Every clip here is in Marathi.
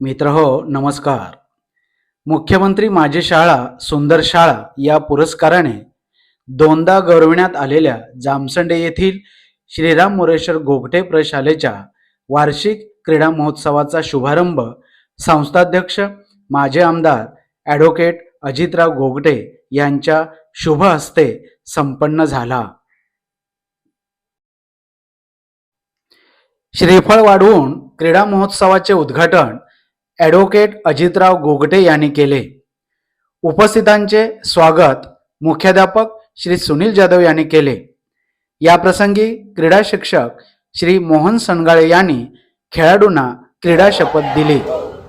मित्र हो नमस्कार. मुख्यमंत्री माझी शाळा सुंदर शाळा या पुरस्काराने दोनदा गौरविण्यात आलेल्या जामसंडे येथील श्रीराम मोरेश्वर गोगटे प्रशालेच्या वार्षिक क्रीडा महोत्सवाचा शुभारंभ संस्थाध्यक्ष माजी आमदार ॲडव्होकेट अजितराव गोगटे यांच्या शुभ हस्ते संपन्न झाला. श्रीफळ वाढवून क्रीडा महोत्सवाचे उद्घाटन ॲडव्होकेट अजितराव गोगटे यांनी केले. उपस्थितांचे स्वागत मुख्याध्यापक श्री सुनील जाधव यांनी केले. याप्रसंगी क्रीडा शिक्षक श्री मोहन सनगाळे यांनी खेळाडूंना क्रीडा शपथ दिली.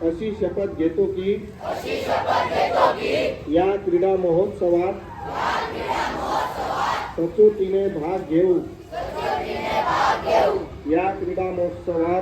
अशी शपथ घेतो की या क्रीडा महोत्सवात सचोटीने भाग घेऊ. या क्रीडा महोत्सवात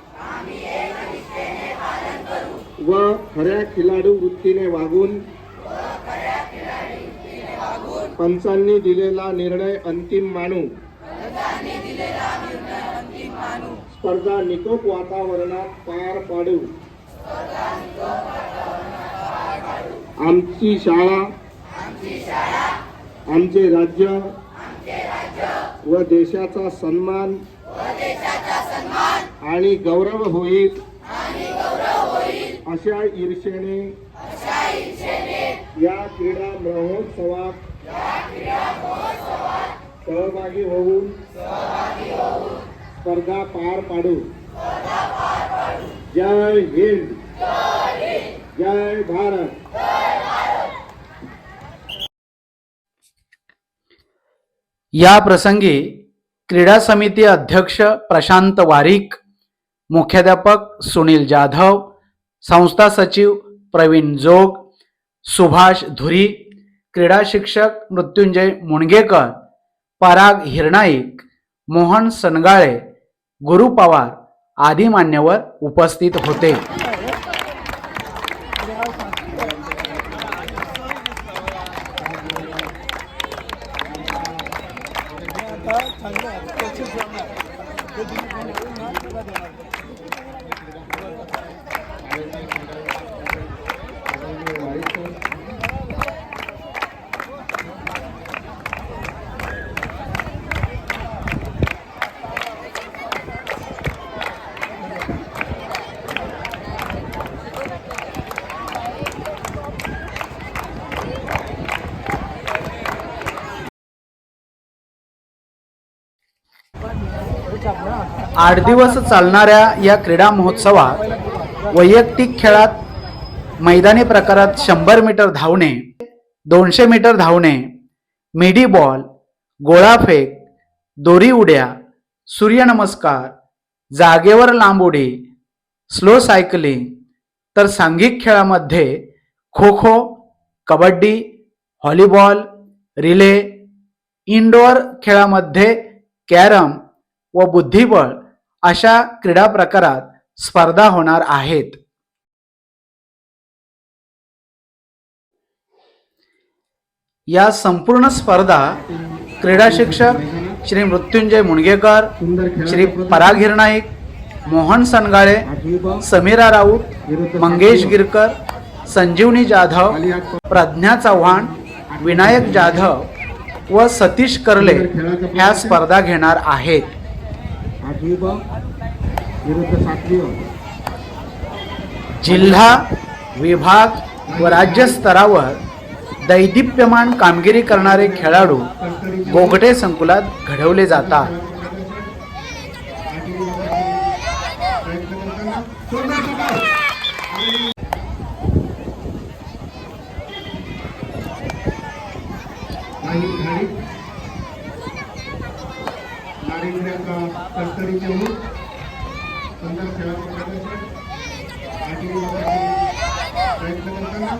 व खऱ्या खिलाडू वृत्तीने वागून पंचांनी दिलेला निर्णय अंतिम मानू. स्पर्धा निकोप वातावरणात पार पाडू. आमची शाळा आमचे राज्य व देशाचा सन्मान आणि गौरव होईल. अशा ईर्षेने या क्रीडा महोत्सवात सहभागी होऊन स्पर्धा पार पाडू. जय हिंद. जय भारत. या प्रसंगी क्रीडा समिती अध्यक्ष प्रशांत वारिक मुख्याध्यापक सुनील जाधव संस्था सचिव प्रवीण जोग सुभाष धुरी क्रीडा शिक्षक मृत्युंजय मुणगेकर पराग हिरनाईक मोहन सनगाळे गुरु पवार आदी मान्यवर उपस्थित होते. आठ दिवस चालणाऱ्या या क्रीडा महोत्सवात वैयक्तिक खेळात मैदानी प्रकारात शंभर मीटर धावणे दोनशे मीटर धावणे मिडी बॉल गोळाफेक दोरी उड्या सूर्यनमस्कार जागेवर लांब उडी स्लो सायकलिंग तर सांघिक खेळामध्ये kho kho kabaddi volleyball relay indoor खेळामध्ये कॅरम व बुद्धिबळ अशा क्रीडा प्रकारात स्पर्धा होणार आहेत. या संपूर्ण स्पर्धा क्रीडा शिक्षक श्री मृत्युंजय मुणगेकर श्री पराग हिरनाईक मोहन सनगाळे समीरा राऊत मंगेश गिरकर संजीवनी जाधव प्रज्ञा चव्हाण विनायक जाधव व सतीश कर्ले ह्या स्पर्धा घेणार आहेत. आठवी ब विरुद्ध सातवी जिल्हा विभाग व राज्य स्तरावर दैदिप्यमान कामगिरी करणारे खेळाडू गोगटे संकुलात घडवले जातात. नारीमुड्याचा कणकणीचे मूळ सुंदर सेवा प्रदर्शन प्रयत्न करताना.